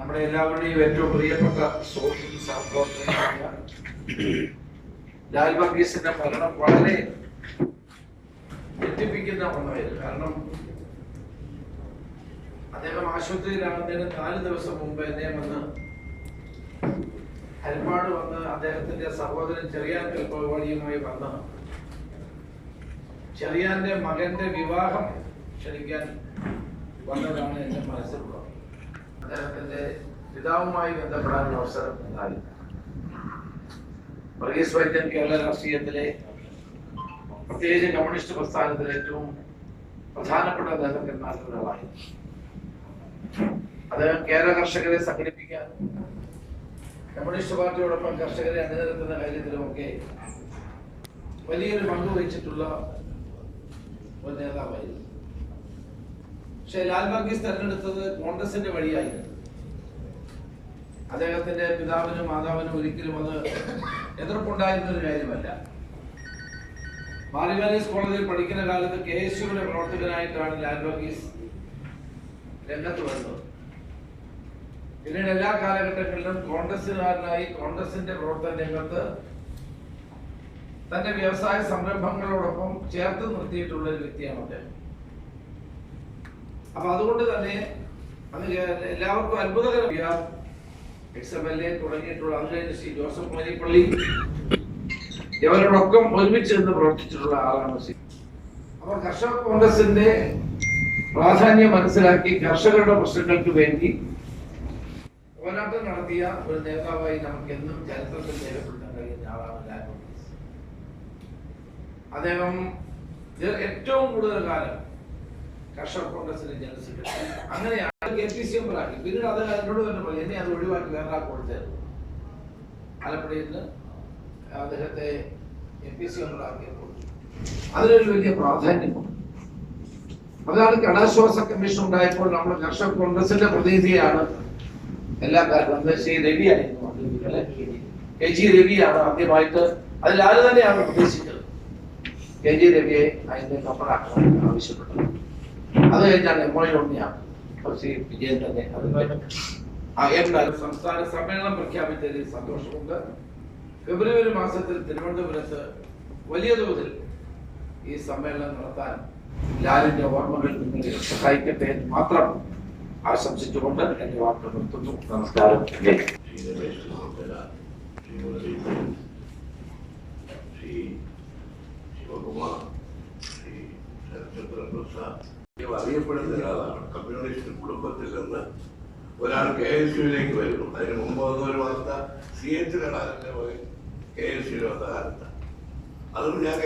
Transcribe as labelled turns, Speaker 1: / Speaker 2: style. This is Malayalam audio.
Speaker 1: നമ്മുടെ എല്ലാവരുടെയും ഏറ്റവും പ്രിയപ്പെട്ട സോഷ്യൽ സഹപ്രവർത്തകനായ ലാൽ വർഗീസിന്റെ മരണം വളരെ ഞെട്ടിപ്പിക്കുന്ന ഒന്നായിരുന്നു. കാരണം അദ്ദേഹം ആശുപത്രിയിലാകുന്നതിന് നാല് ദിവസം മുമ്പ് അദ്ദേഹം വന്ന് ഹരിപ്പാട് വന്ന് അദ്ദേഹത്തിന്റെ സഹോദരൻ ചെറിയാൻ പരിപാടിയുമായി വന്ന് ചെറിയാന്റെ മകന്റെ വിവാഹം ക്ഷണിക്കാൻ വന്നതാണ് എന്റെ മനസ്സിലുള്ളത് അദ്ദേഹത്തിന്റെ പിതാവുമായി ബന്ധപ്പെടാനുള്ള അവസരം ഉണ്ടായി. വർഗീസ് വൈദ്യൻ കേരള രാഷ്ട്രീയത്തിലെ പ്രത്യേകിച്ച് കമ്മ്യൂണിസ്റ്റ് പ്രസ്ഥാനത്തിലെ ഏറ്റവും പ്രധാനപ്പെട്ട നേതാക്കന്മാരിൽ ഒരാളായി അദ്ദേഹം കേരള കർഷകരെ സംഘടിപ്പിക്കാൻ കമ്മ്യൂണിസ്റ്റ് പാർട്ടിയോടൊപ്പം കർഷകരെ അണിനിരത്തുന്ന കാര്യത്തിലുമൊക്കെ വലിയൊരു പങ്ക് വഹിച്ചിട്ടുള്ള ഒരു നേതാവായിരുന്നു. പക്ഷെ ലാൽ വർഗീസ് തെരഞ്ഞെടുത്തത് കോൺഗ്രസിന്റെ വഴിയായിരുന്നു. അദ്ദേഹത്തിന്റെ പിതാവിനും മാതാവിനും ഒരിക്കലും അത് എതിർപ്പുണ്ടായിരുന്ന ഒരു കാര്യമല്ല ബാലികാലീസ് കോളേജിൽ പഠിക്കുന്ന കാലത്ത് കെ എസ് യുവിന്റെ പ്രവർത്തകനായിട്ടാണ് ലാൽ വർഗീസ് രംഗത്ത് വന്നത് പിന്നീട് എല്ലാ കാലഘട്ടങ്ങളിലും കോൺഗ്രസുകാരനായി കോൺഗ്രസിന്റെ പ്രവർത്തന രംഗത്ത് തന്റെ വ്യവസായ സംരംഭങ്ങളോടൊപ്പം ചേർത്ത് നിർത്തിയിട്ടുള്ള ഒരു വ്യക്തിയാണ് അദ്ദേഹം. അപ്പൊ അതുകൊണ്ട് തന്നെ അത് എല്ലാവർക്കും അത്ഭുതകരം. എക്സ് എം എൽ എ തുടങ്ങിയിട്ടുള്ള അന്ന് ശ്രീ ജോസഫ് മരിപ്പള്ളി ഇവരോടൊപ്പം ഒരുമിച്ച് നിന്ന് പ്രവർത്തിച്ചിട്ടുള്ള ആളാണ് ശ്രീ അപ്പോൾ കർഷക കോൺഗ്രസിന്റെ പ്രാധാന്യം മനസ്സിലാക്കി കർഷകരുടെ പ്രശ്നങ്ങൾക്ക് വേണ്ടി പോരാട്ടം നടത്തിയ ഒരു നേതാവായി നമുക്ക് എന്നും ചരിത്രത്തിൽ രേഖപ്പെടുത്താൻ കഴിയുന്ന ആളാണ് അദ്ദേഹം ഏറ്റവും കൂടുതൽ കാലം കർഷക കോൺഗ്രസിന്റെ ജനറൽ സെക്രട്ടറി. അങ്ങനെയാണ് കെ പി സി മെമ്പറാക്കി പിന്നീട് അത് എന്നോട് തന്നെ പറഞ്ഞു എന്നെ അത് ഒഴിവാക്കി വേറെ ആൾക്ക് കൊടുത്തായിരുന്നു. ആലപ്പുഴയിൽ നിന്ന് അദ്ദേഹത്തെ എം പി സി മെമ്പറാക്കിയപ്പോൾ അതിനൊരു വലിയ പ്രാധാന്യമുണ്ട് അതാണ് കടാശ്വാസ കമ്മീഷൻ ഉണ്ടായപ്പോൾ നമ്മൾ കർഷക കോൺഗ്രസിന്റെ പ്രതിനിധിയാണ് എല്ലാ കാര്യങ്ങളും. ശ്രീ രവിയായിരുന്നു? കെ ജി രവിയാണ് ആദ്യമായിട്ട്. അതിൽ ആര് തന്നെയാണ് ഉദ്ദേശിച്ചത്? കെ ജി രവിയെ അതിന്റെ കപ്പലാക്കാൻ ആവശ്യപ്പെട്ടത്. അത് കഴിഞ്ഞാണ് ഉണ്ണിയാണ് ശ്രീ വിജയൻ തന്നെ അത് ആ, എന്തായാലും സംസ്ഥാന സമ്മേളനം പ്രഖ്യാപിച്ചതിൽ സന്തോഷമുണ്ട്. ഫെബ്രുവരി മാസത്തിൽ തിരുവനന്തപുരത്ത് വലിയ തോതിൽ ഈ സമ്മേളനം നടത്താൻ ലാലിന്റെ ഓർമ്മകൾ നിങ്ങളെ സഹായിക്കട്ടെ എന്ന് മാത്രം ആശംസിച്ചുകൊണ്ട് എന്റെ വാർത്ത നിർത്തുന്നു. നമസ്കാരം.
Speaker 2: പ്രസാദ് ഇവ അറിയപ്പെടുന്ന ഒരാളാണ് കമ്മ്യൂണിസ്റ്റ് കുടുംബത്തിൽ നിന്ന് ഒരാൾ കെ എസ് യുവിലേക്ക് വരുന്നു അതിന് മുമ്പ് വന്ന ഒരു വാർത്ത സി എച്ച് കടാറിന്റെ മകൻ കെ എസ് യു വന്ന കാലത്ത് അതുകൊണ്ട് ഞാൻ